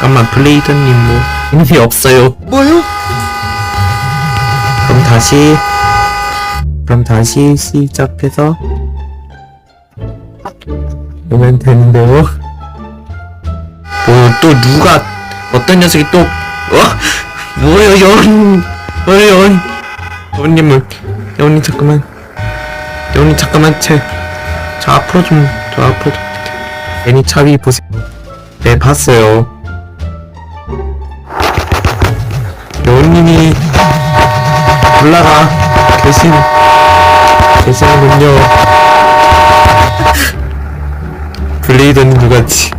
잠깐만 블레이더님 뭐. 의미 없어요. 뭐요? 그럼 다시 그럼 다시 시작해서. 오면 되는데요? 뭐 또 누가 어떤 녀석이 또 어? 뭐예요 여운 뭐예요 여운? 여운님을 여운님 잠깐만. 여운님 잠깐만 제, 저 앞으로 좀 저 앞으로. 좀 애니 차비 보세요. 네 봤어요 여운님이 올라가. 계신 계시는군요. 블레이더님 누가지